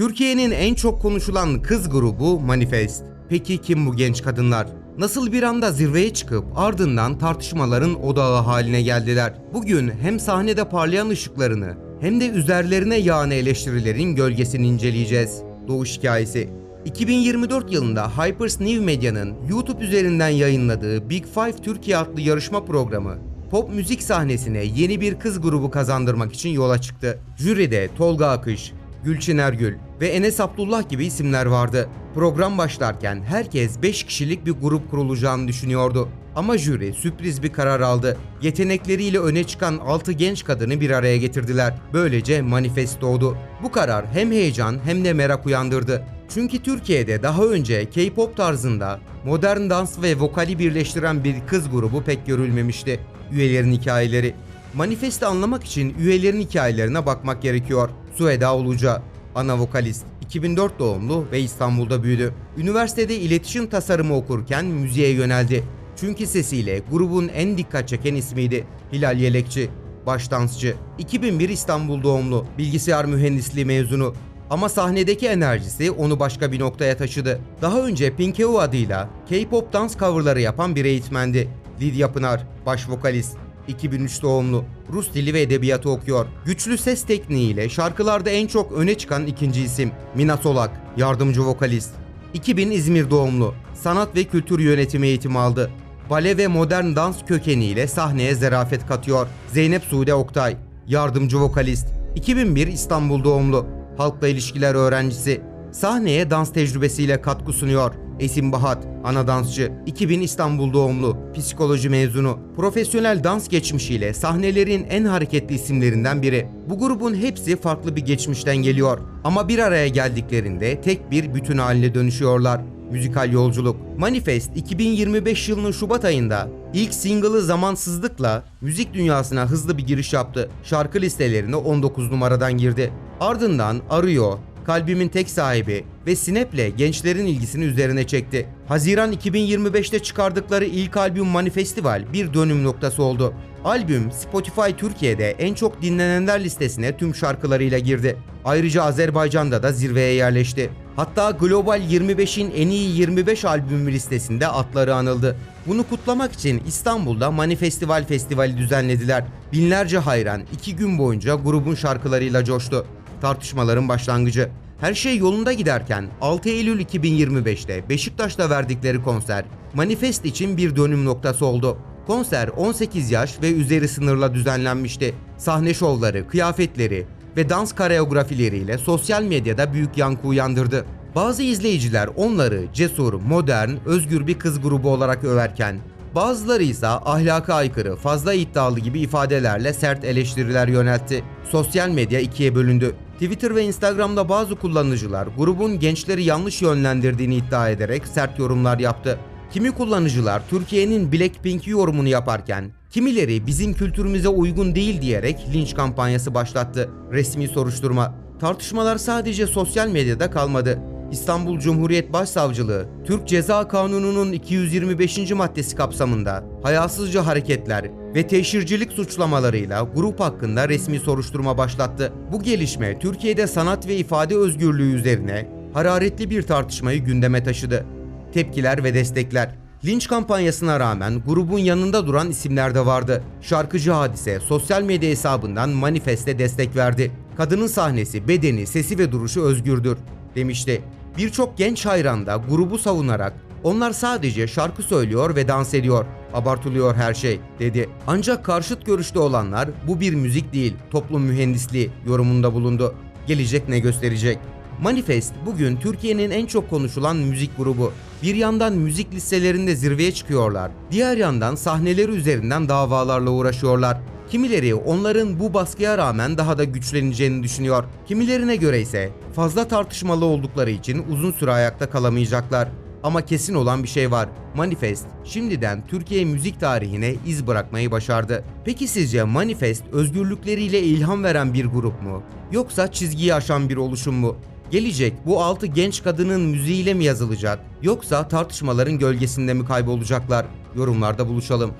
Türkiye'nin en çok konuşulan kız grubu Manifest. Peki kim bu genç kadınlar? Nasıl bir anda zirveye çıkıp ardından tartışmaların odağı haline geldiler? Bugün hem sahnede parlayan ışıklarını hem de üzerlerine yağan eleştirilerin gölgesini inceleyeceğiz. Doğuş Hikayesi 2024 yılında Hypers New Medya'nın YouTube üzerinden yayınladığı Big Five Türkiye adlı yarışma programı pop müzik sahnesine yeni bir kız grubu kazandırmak için yola çıktı. Jüride Tolga Akış, Gülçin Ergül ve Enes Abdullah gibi isimler vardı. Program başlarken herkes 5 kişilik bir grup kurulacağını düşünüyordu. Ama jüri sürpriz bir karar aldı. Yetenekleriyle öne çıkan 6 genç kadını bir araya getirdiler. Böylece manifest doğdu. Bu karar hem heyecan hem de merak uyandırdı. Çünkü Türkiye'de daha önce K-pop tarzında modern dans ve vokali birleştiren bir kız grubu pek görülmemişti. Üyelerin hikayeleri Manifesti anlamak için üyelerin hikayelerine bakmak gerekiyor. Sueda Uluca, ana vokalist, 2004 doğumlu ve İstanbul'da büyüdü. Üniversitede iletişim tasarımı okurken müziğe yöneldi. Çünkü sesiyle grubun en dikkat çeken ismiydi. Hilal Yelekçi, baş dansçı, 2001 İstanbul doğumlu, bilgisayar mühendisliği mezunu. Ama sahnedeki enerjisi onu başka bir noktaya taşıdı. Daha önce Pinkeo adıyla K-pop dans coverları yapan bir eğitmendi. Lidya Pınar, baş vokalist, 2003 doğumlu. Rus dili ve edebiyatı okuyor. Güçlü ses tekniğiyle şarkılarda en çok öne çıkan ikinci isim. Mina Solak, yardımcı vokalist. 2000 İzmir doğumlu. Sanat ve kültür yönetimi eğitimi aldı. Bale ve modern dans kökeniyle sahneye zerafet katıyor. Zeynep Sude Oktay, yardımcı vokalist. 2001 İstanbul doğumlu. Halkla ilişkiler öğrencisi. Sahneye dans tecrübesiyle katkı sunuyor. Esin Bahat, ana dansçı, 2000 İstanbul doğumlu, psikoloji mezunu, profesyonel dans geçmişiyle sahnelerin en hareketli isimlerinden biri. Bu grubun hepsi farklı bir geçmişten geliyor ama bir araya geldiklerinde tek bir bütün haline dönüşüyorlar. Müzikal yolculuk. Manifest 2025 yılının Şubat ayında ilk single'ı Zamansızlık'la müzik dünyasına hızlı bir giriş yaptı. Şarkı listelerine 19 numaradan girdi. Ardından Arıyor, Kalbimin Tek Sahibi ve Snap'le gençlerin ilgisini üzerine çekti. Haziran 2025'te çıkardıkları ilk albüm Manifestival bir dönüm noktası oldu. Albüm Spotify Türkiye'de en çok dinlenenler listesine tüm şarkılarıyla girdi. Ayrıca Azerbaycan'da da zirveye yerleşti. Hatta Global 25'in en iyi 25 albümü listesinde atları anıldı. Bunu kutlamak için İstanbul'da Manifestival Festivali düzenlediler. Binlerce hayran iki gün boyunca grubun şarkılarıyla coştu tartışmaların başlangıcı. Her şey yolunda giderken 6 Eylül 2025'te Beşiktaş'ta verdikleri konser Manifest için bir dönüm noktası oldu. Konser 18 yaş ve üzeri sınırla düzenlenmişti. Sahne şovları, kıyafetleri ve dans koreografileriyle sosyal medyada büyük yankı uyandırdı. Bazı izleyiciler onları cesur, modern, özgür bir kız grubu olarak överken Bazıları ise ahlaka aykırı, fazla iddialı gibi ifadelerle sert eleştiriler yöneltti. Sosyal medya ikiye bölündü. Twitter ve Instagram'da bazı kullanıcılar grubun gençleri yanlış yönlendirdiğini iddia ederek sert yorumlar yaptı. Kimi kullanıcılar Türkiye'nin Blackpink yorumunu yaparken, kimileri bizim kültürümüze uygun değil diyerek linç kampanyası başlattı. Resmi soruşturma. Tartışmalar sadece sosyal medyada kalmadı. İstanbul Cumhuriyet Başsavcılığı, Türk Ceza Kanunu'nun 225. maddesi kapsamında hayasızca hareketler ve teşhircilik suçlamalarıyla grup hakkında resmi soruşturma başlattı. Bu gelişme Türkiye'de sanat ve ifade özgürlüğü üzerine hararetli bir tartışmayı gündeme taşıdı. Tepkiler ve destekler Linç kampanyasına rağmen grubun yanında duran isimler de vardı. Şarkıcı Hadise sosyal medya hesabından manifeste destek verdi. Kadının sahnesi, bedeni, sesi ve duruşu özgürdür demişti. Birçok genç hayran da grubu savunarak onlar sadece şarkı söylüyor ve dans ediyor. Abartılıyor her şey dedi. Ancak karşıt görüşte olanlar bu bir müzik değil, toplum mühendisliği yorumunda bulundu. Gelecek ne gösterecek? Manifest bugün Türkiye'nin en çok konuşulan müzik grubu. Bir yandan müzik listelerinde zirveye çıkıyorlar. Diğer yandan sahneleri üzerinden davalarla uğraşıyorlar. Kimileri onların bu baskıya rağmen daha da güçleneceğini düşünüyor. Kimilerine göre ise fazla tartışmalı oldukları için uzun süre ayakta kalamayacaklar. Ama kesin olan bir şey var. Manifest şimdiden Türkiye müzik tarihine iz bırakmayı başardı. Peki sizce Manifest özgürlükleriyle ilham veren bir grup mu? Yoksa çizgiyi aşan bir oluşum mu? Gelecek bu altı genç kadının müziğiyle mi yazılacak? Yoksa tartışmaların gölgesinde mi kaybolacaklar? Yorumlarda buluşalım.